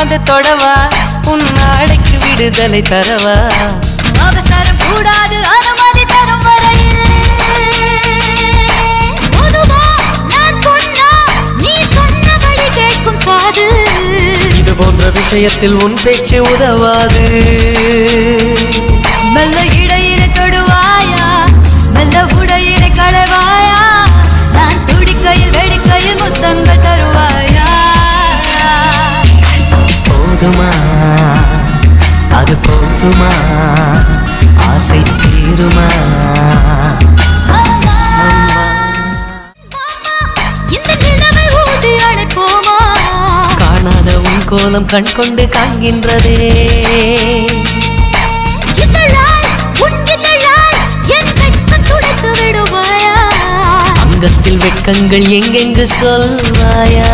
வந்து தொடவா? உன் நாளைக்கு விடுதலை தரவா? அவசரம் கூடாது அனுமதி தரும் வரையில். இது போன்ற விஷயத்தில் உன் பேச்சு உதவாது. மெல்ல இடையினை தொடுவாயா? மெல்ல உடையினை கடவாயா நான் துடிக்கையில் வெடிக்கையில் முத்தங்கள் போதுமா? அது போதுமா? ஆசை தீருமா? காணாத உன் கோலம் கண் கொண்டு காண்கின்றதே. அங்கத்தில் வெட்கங்கள் எங்கெங்கு சொல்வாயா?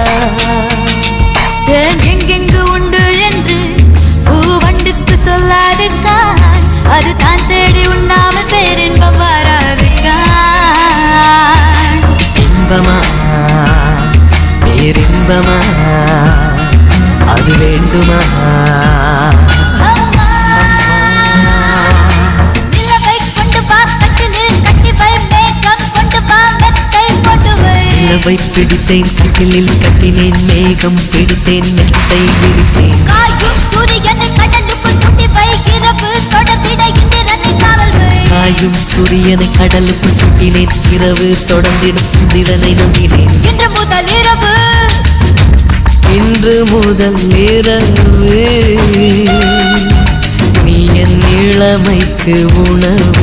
மெத்தை போட்டு வை நிலவை பிடித்தேன் கட்டிலில் கட்டினேன் மேகம் பிடித்தேன் மெத்தை விரித்தேன். வை சாயும் சூரியனை கடலுக்குள் சுட்டினேன் இரவு தொடர்ந்திடும் சுந்திரனை நம்பினேன். இன்று முதல் இரவு. இன்று முதல் இரவு. நீ என் இளமைக்கு உணவு.